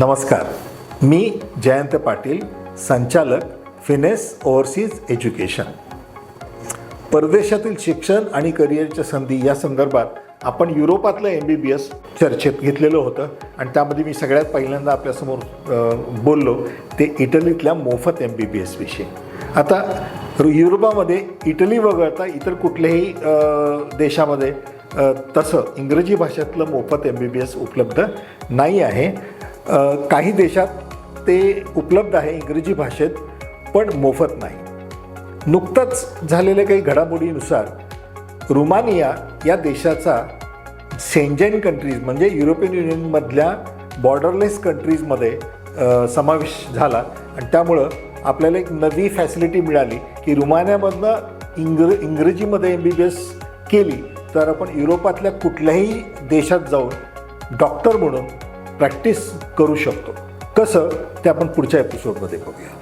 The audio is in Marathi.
नमस्कार. मी जयंत पाटील संचालक फिनेस ओव्हरसीज एज्युकेशन परदेशातील शिक्षण आणि करिअरच्या संधी या संदर्भात आपण युरोपातलं एम बी बी एस चर्चेत घेतलेलं होतं आणि त्यामध्ये मी सगळ्यात पहिल्यांदा आपल्यासमोर बोललो ते इटलीतल्या मोफत एम बी बी एसविषयी आता युरोपामध्ये इटली वगळता इतर कुठल्याही देशामध्ये तसं इंग्रजी भाषेतलं मोफत एम बी बी एस उपलब्ध नाही आहे. काही देशात ते उपलब्ध आहे इंग्रजी भाषेत पण मोफत नाही. नुकतंच झालेल्या काही घडामोडीनुसार रुमानिया या देशाचा सेंजेन कंट्रीज म्हणजे युरोपियन युनियनमधल्या बॉर्डरलेस कंट्रीजमध्ये समावेश झाला. आणि त्यामुळं आपल्याला एक नवी फॅसिलिटी मिळाली की रुमानियामधनं इंग्र इंग्रजीमध्ये एम बी बी एस केली तर आपण युरोपातल्या कुठल्याही देशात जाऊन डॉक्टर म्हणून प्रॅक्टिस करू शकतो. कसं? ते आपण पुढच्या एपिसोडमध्ये बघूया.